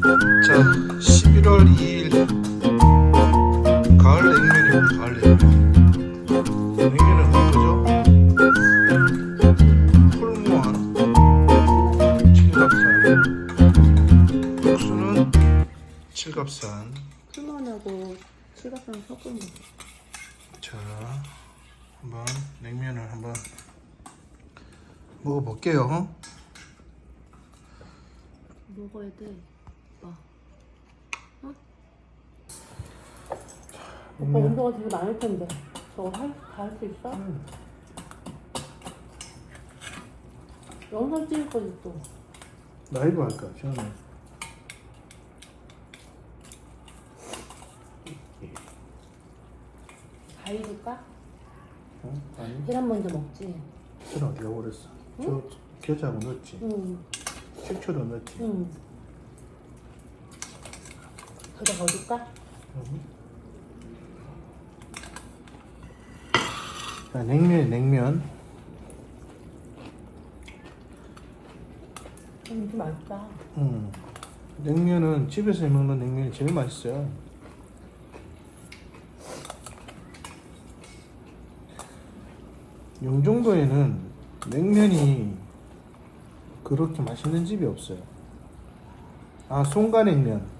자, 11월 2일 가을 냉면입니다. 가을 냉면. 냉면은 어떠죠? 풀무원 칠갑산 육수는 칠갑산 풀만하고 칠갑산 섞은 거. 자, 한번 냉면을 한번 먹어볼게요. 먹어야 돼. 오빠. 어? 오빠 운동가 되게 많을 텐데. 저거 할, 다할 수 있어? 영상 찍을 거지 또. 라이브 할까? 시원해. 가위 줄까? 어? 아니, 계란 먼저 먹지. 저는 어디가 버렸어? 저 겨자하고 넣었지. 응. 식초도 넣었지. 응. 거기다 더 줄까? 자, 냉면, 냉면. 음, 좀 맛있다. 음. 냉면은 집에서 먹는 냉면이 제일 맛있어요. 영종도에는 냉면이 그렇게 맛있는 집이 없어요. 아, 송가냉면.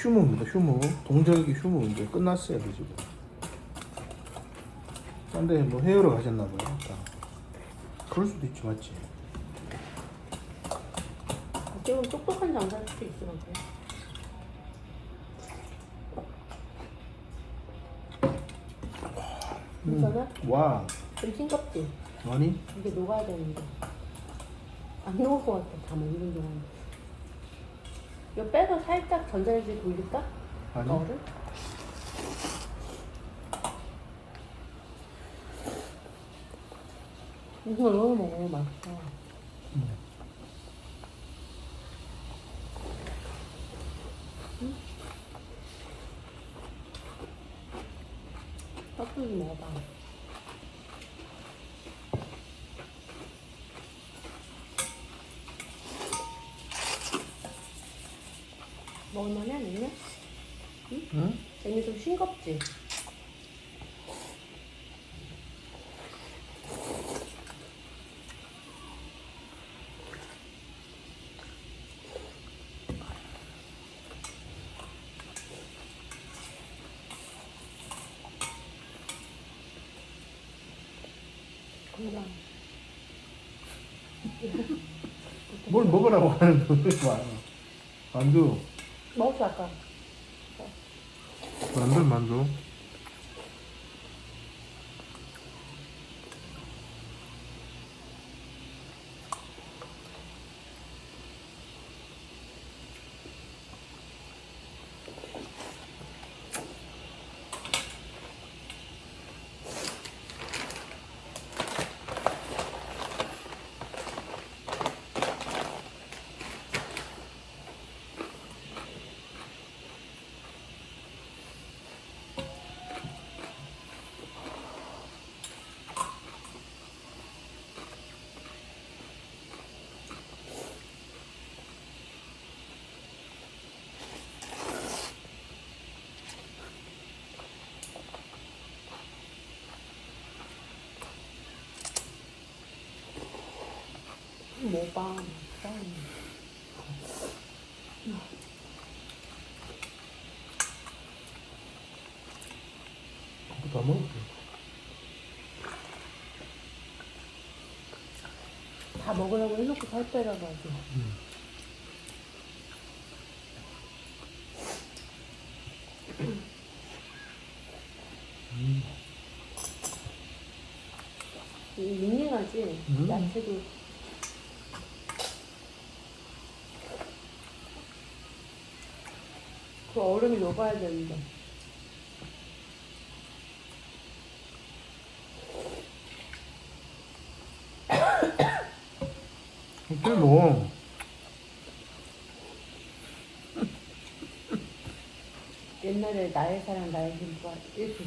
휴무입니다, 휴무. 동절기 휴무 이제 끝났어요, 그 집은. 딴데 뭐 헤어러 가셨나 봐요. 아까. 그럴 수도 있지, 맞지? 좀 똑똑한 장사일 수도 근데. 괜찮아? 와, 좀 싱겁지? 아니? 이게 녹아야 되는데. 안 녹을 것 같아, 다 먹는 동안. 이거 빼서 살짝 전자레인지 돌릴까? 아니? 거를? 이거 이거 먹어, 맛있어. 응? 깍두기 먹어봐. 먹을만해, 아니면? 응? 얘는 좀 싱겁지? 건강. 뭘 먹으라고 하는 거야? 만두. 먹었어, 아까. 만두, 만두. 먹어봐. 맛있어. 다 먹으라고 해놓고 살 빼라고 하지. 이 밍밍하지? 음. 야채도 그 얼음이 녹아야 되는데 이게 뭐. 옛날에 나의 사랑 나의 힘과 이렇게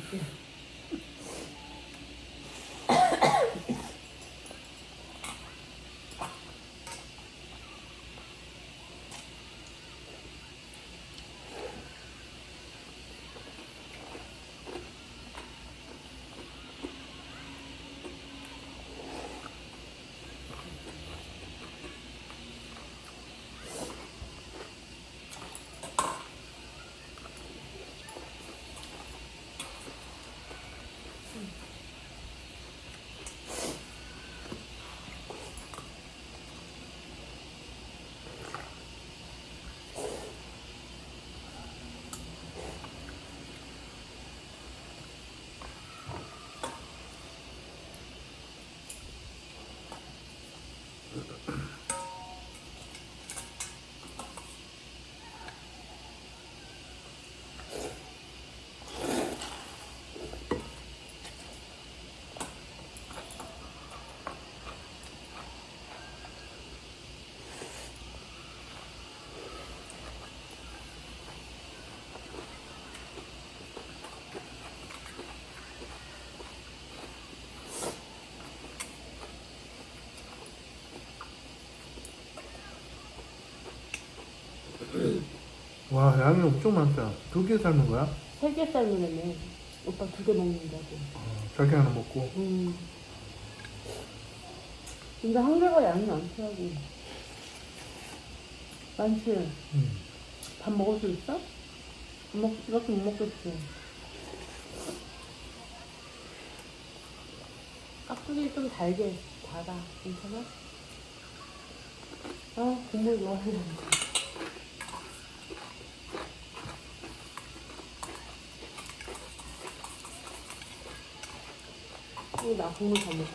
Mm-hmm. 와 양이 엄청 많다. 두 개 삶은 거야? 세 개 삶으려면 오빠 두 개 먹는다고. 어, 자기 하나 먹고. 음. 근데 한 개가 양이 많더라고. 많지? 음. 밥 먹을 수 있어? 안 먹, 이렇게 못 먹겠지. 깍두기 좀 달게, 달아. 괜찮아? 아, 국물 좋아하는 거. 이거 나 국물 더 먹어.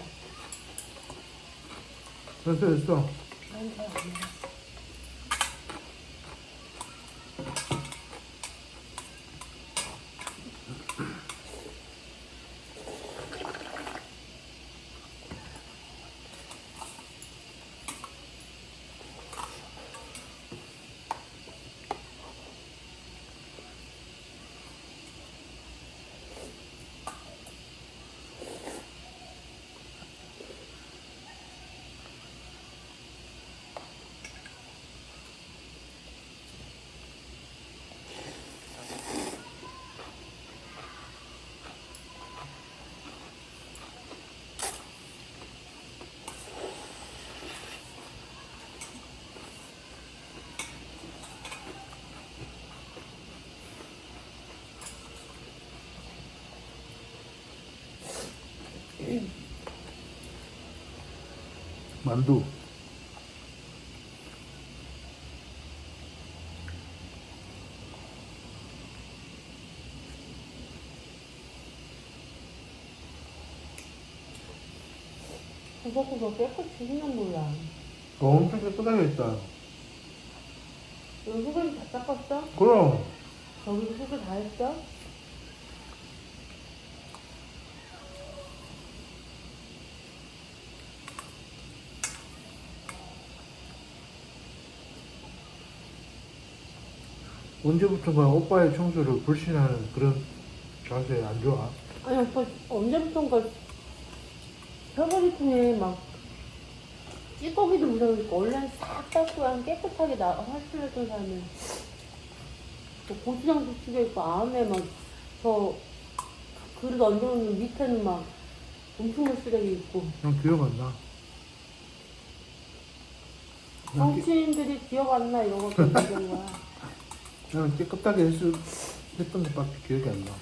됐어 됐어. 난잘안 먹어. 만두. 그거보다 깨끗이 생각 몰라. 어, 엄청 깨끗하게 했다. 여기 후배님 다 닦았어? 그럼 저기 후배 다 했어? 언제부턴가 오빠의 청소를 불신하는 그런 자세 안 좋아. 아니 오빠 언제부턴가 혀버리통에 막 찌꺼기도 묻어있고 원래는 싹 닦고 한 깨끗하게 나 화실했던 사람은 뭐 고추장도 튀겨 있고 안에 막저 그릇 얹어놓는 밑에는 막 엄청난 쓰레기 있고 난 기억 안 나. 난, 정치인들이 기억 안 나 이런 것도 있는 거야 나는 깨끗하게 했, 했던 것밖에 기억이 안 나.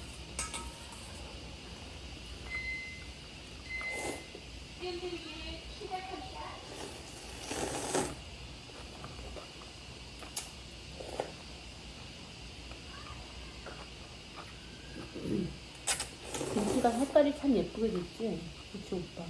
김치가 색깔이 참 예쁘게 됐지 그치 오빠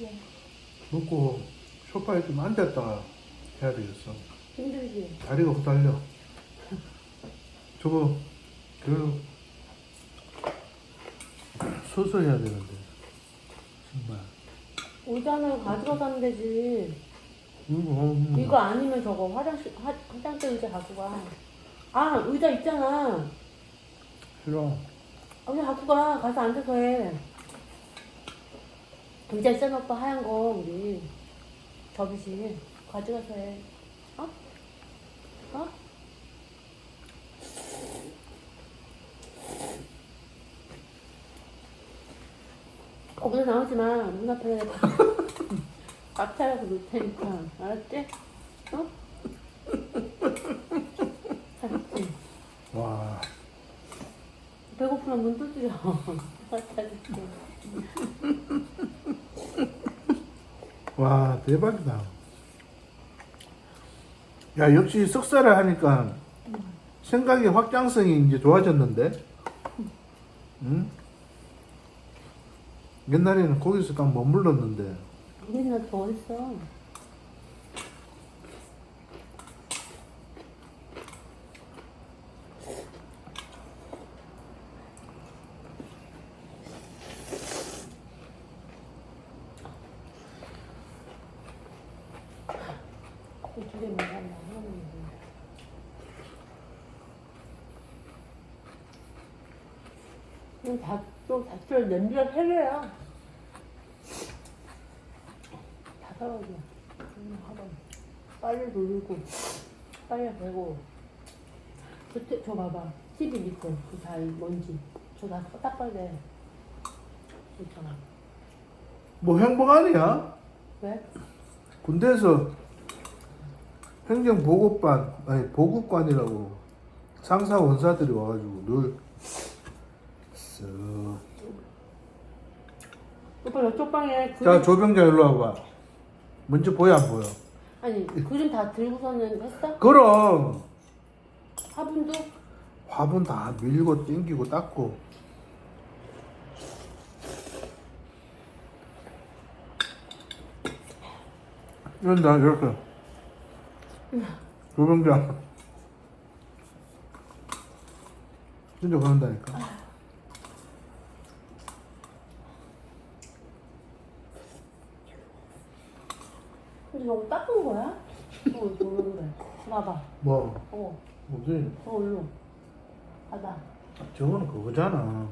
예, 먹고 소파에 좀 앉았다가 해야 되겠어. 힘들지 다리가 후달려. 저거 그 서서 해야 되는데 정말. 의자는 가져가서 하면 되지 이거 음, 이거 아니면 저거 화장실 화, 화장대 의자 갖고 가. 아 의자 있잖아. 싫어. 아, 그냥 갖고 가. 가서 앉아서 해. 의자 있잖아 오빠 하얀 거 우리 접이식 가져가서 해. 어? 어? 거기서 나오지 마. 눈 앞에 밥, 밥 차려서 놓을 테니까. 알았지? 어? 알았지? 와 배고프면 문 두드려. 갖다 줄게. 와 대박이다. 야 역시 석사를 하니까 생각의 확장성이 이제 좋아졌는데. 응? 옛날에는 거기서 딱 머물렀는데 우리나 더 했어. 두개 먹었나? 하나만 먹었나? 좀 다, 좀 자체로 냄비가 세 개야. 다 떨어져. 음, 하다. 빨리 돌리고, 빨리 되고. 그때, 저 봐봐. TV 밑에, 그 잘, 먼지. 저다 닦아야 돼. 있잖아. 뭐 행복 아니야? 왜? 군대에서 행정보고반 아니 보고관이라고 상사 원사들이 와가지고 늘 쓱. 오빠 이쪽 방에 자 그림, 조병장 일로 와봐 먼저 보여 안 보여? 아니, 그림 다 들고서는 했어? 그럼 화분도? 화분 다 밀고 땡기고 닦고 이런 다 이렇게 조병장 진짜 그런다니까 보고 뭐 어, 뭐지? 어, 일로. 봐봐. 아, 저거는 그거잖아.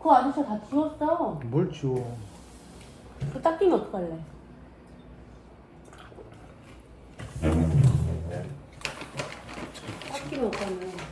그 아저씨 다 지웠어. 뭘 지워? 그 닦이면 어떡할래? 음. 닦이면 어떡하면.